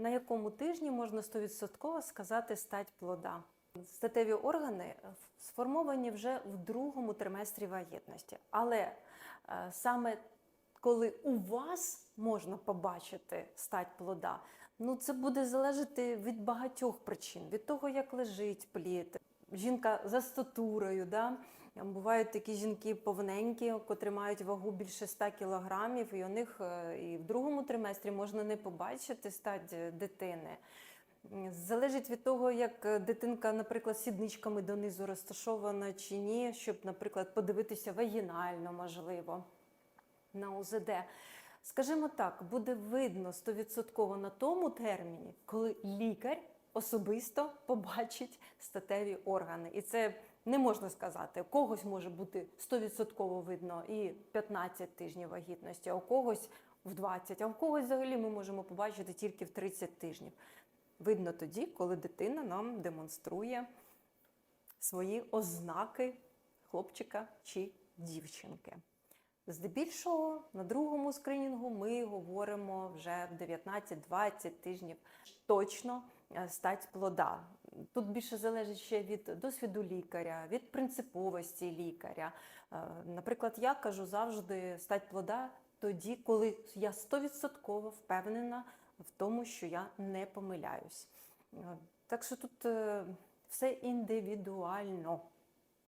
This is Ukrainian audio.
На якому тижні можна 100% сказати стать плода? Статеві органи е, сформовані вже в другому триместрі вагітності, але е, саме коли у вас можна побачити стать плода, ну це буде залежати від багатьох причин, від того, як лежить плід. Жінка за статурою, да? бувають такі жінки повненькі, котрі мають вагу більше 100 кілограмів, і у них е, і в другому триместрі можна не побачити стать е, дитини. Залежить від того, як е, дитинка, наприклад, сідничками донизу розташована чи ні, щоб, наприклад, подивитися вагінально, можливо на УЗД. Скажімо так, буде видно 100% на тому терміні, коли лікар особисто побачить статеві органи. І це не можна сказати. У когось може бути 100% видно і 15 тижнів вагітності, а у когось в 20, а у когось взагалі ми можемо побачити тільки в 30 тижнів. Видно тоді, коли дитина нам демонструє свої ознаки хлопчика чи дівчинки. Здебільшого на другому скринінгу ми говоримо вже в 19-20 тижнів точно е, стать плода. Тут більше залежить ще від досвіду лікаря, від принциповості лікаря. Е, Наприклад, я кажу завжди стать плода тоді, коли я 100% впевнена в тому, що я не помиляюсь. Е, Так що тут все індивідуально.